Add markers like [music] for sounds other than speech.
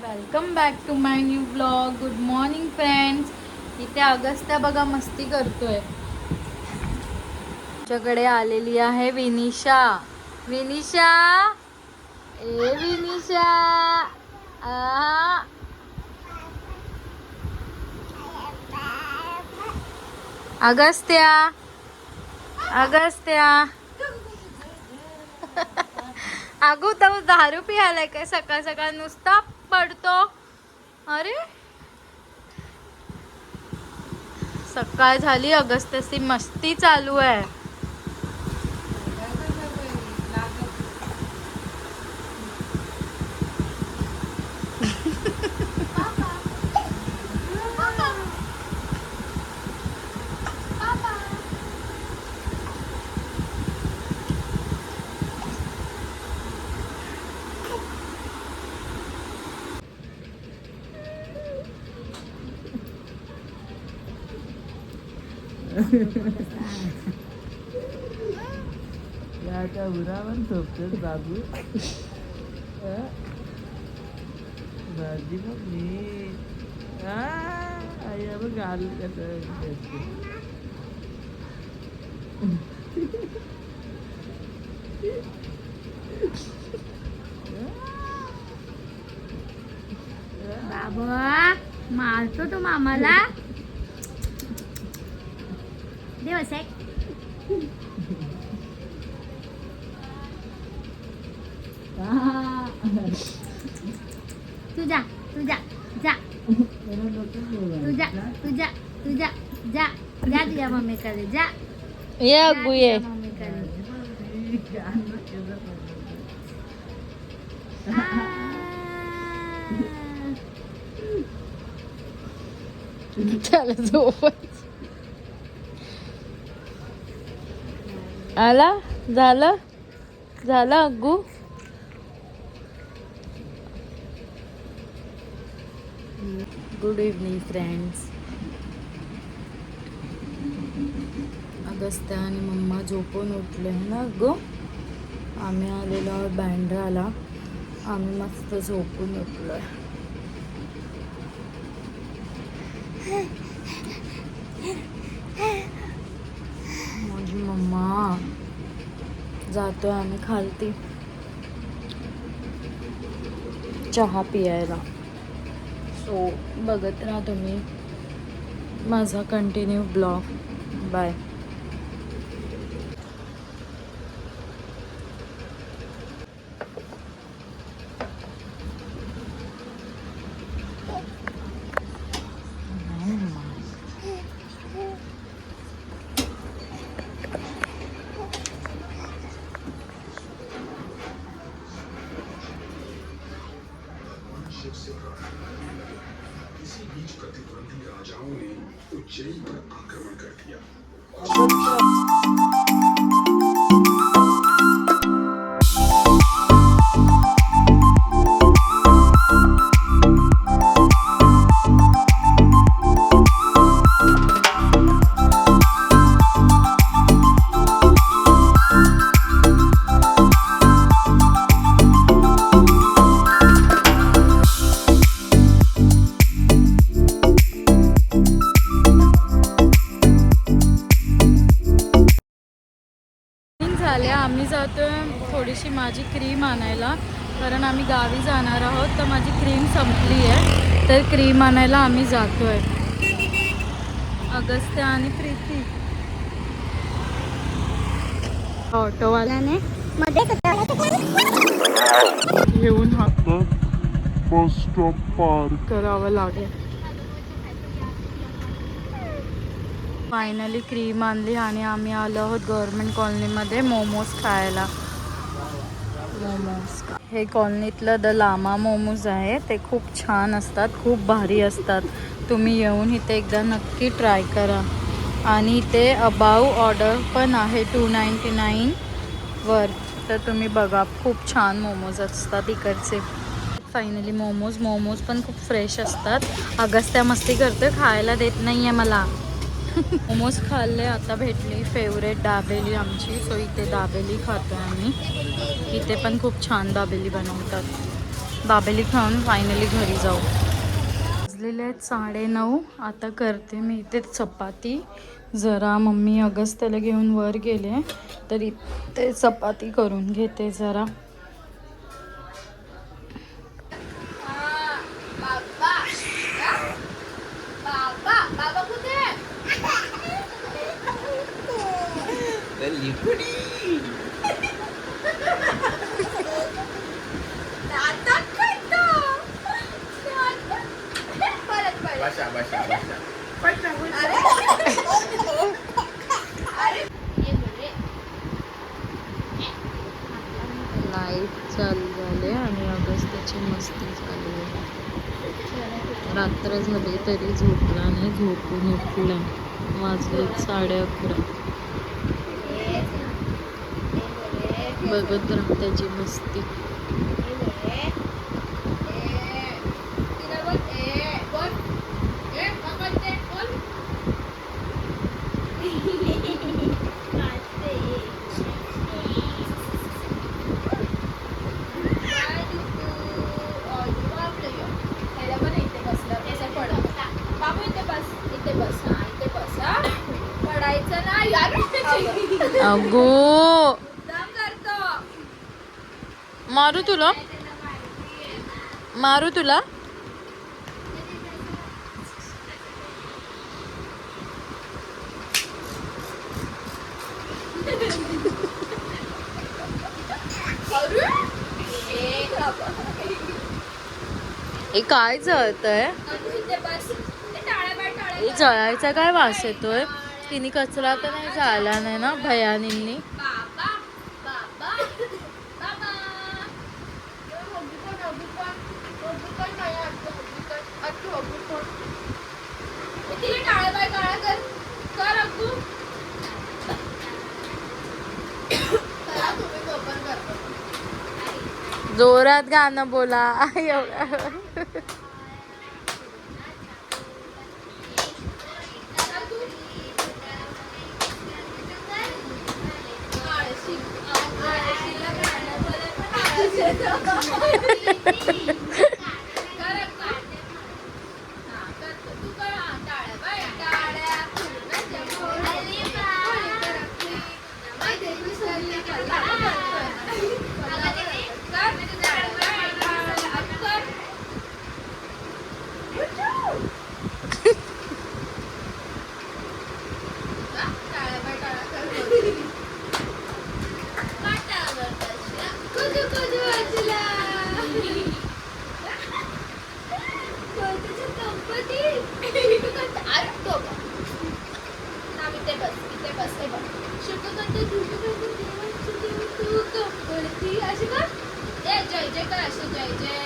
Welcome back to my new blog good morning friends इथे अगस्त्या बघा मस्ती करतोय. आमच्याकडे आलेली आहे विनिशा. विनिशा? ए विनिशा. आ. अगस्त्या अगस्त्या [laughs] अगो तो दारू पियालाय काय? सकाळ सकाळ नुसता पडतो. अरे. सकाळ झाली अगस्त्याची मस्ती चालू आहे. याच्या उरावर झोपतोच बाबू. भाजी बघ मी. आई बघ आल कसं बाबा मारतो तो मामाला? दिवस आहे आ, तुझा तुझा जा त्याला डोकं फिरवायचं. तुझा तुझा तुझा जा जा तुझ्या मम्मीकडे जा ये अग्गू ये. त्याला झोपायचं आला झालं झालं अग्गू. गुड इव्हनिंग फ्रेंड्स अगस्त्या आणि मम्मा झोपून उठले ना अग्गू आम्ही आलेलो आहोत बँड्राला आम्ही मस्त झोपून उठलोय माझी मम्मा जातोय आम्ही खालती. चहा पियायला. सो बघत राहा तुम्ही. माझा कंटिन्यू ब्लॉग बाय इसी बीच प्रतिद्वंदी राजाओं ने उज्जैन पर आक्रमण कर दिया जातोय थोडीशी माझी क्रीम आणायला कारण आम्ही गावी जाणार आहोत तर माझी क्रीम संपली आहे तर क्रीम आणायला आम्ही जातोय. अगस्त्या आणि प्रीती. ऑटोवाल्याने घेऊन हातात बस स्टॉप पार करावं लागेल. फायनली क्रीम आणली आणि आम्ही आलो आहोत गव्हर्मेंट कॉलनीमध्ये मोमोज खायला. मोमोज हे कॉलनीतलं द लामा मोमोज आहे. ते खूप छान असतात खूप भारी असतात. तुम्ही येऊन इथे एकदा नक्की ट्राय करा. आणि इथे अबाव ऑर्डर पण आहे टू नाईंटी नाईन वर. तर तुम्ही बघा खूप छान मोमोज असतात इकडचे. फायनली मोमोज मोमोज पण खूप फ्रेश असतात. अगस्त्या मस्ती करतोय खायला देत नाही आहे मला. मोमोज खाल्ले आता भेटली फेवरेट दाबेली आमची. सो इथे दाबेली खातो आम्ही. इथे पण खूप छान दाबेली बनवतात. दाबेली खाऊन फायनली घरी जाऊ. वाजलेले आहेत साडेनऊ. आता करते मी इथे चपाती. जरा मम्मी अगस्त्याला घेऊन वर गेले. तर इथे चपाती करून घेते जरा. लाइट चालू झाले आणि अगस्त्याची मस्ती चालू आहे रात्र झाली तरी झोपला नाही झोपून उठला वाजले साडे अकरा बघत राहा त्याची मस्ती. अगो. मारू तुला मारू तुला हे काय जळतंय? हे जळायचा काय वास येतोय? तिने कचरा तर नाही झाला नाही ना भयानींनी बाबा बाबा बाबा तिला टाळा बाय काळा कर कर अग्गू करा तुम्ही ओपन करतो जोरात गाणं बोला. एवढं आळशी आळशीला गाणं बोलत पण आळस येतो. कर अक्का. हा, कर तू. तू कर हा, टाळ्या बाय, टाळ्या. फुलण्याच्या फुलांनी फुली कर अक्की. माहिती आहे, विसरली का? कर, कर, कर. कर, टाळ्या बाय, टाळ्या. अक्की कर. हा, टाळ्या बाय, टाळ्या. कर, कर. पाटावर बसला, कुजू कुजू वाजला. कोणत्याची गणपती? अरे तो बघ. थांब, इथे बस, इथे बस, हे बघ. शुककंद, धुककंद, देवाची देव तू गणपती. अशी कर. ए, जय जय कर अशी जय जय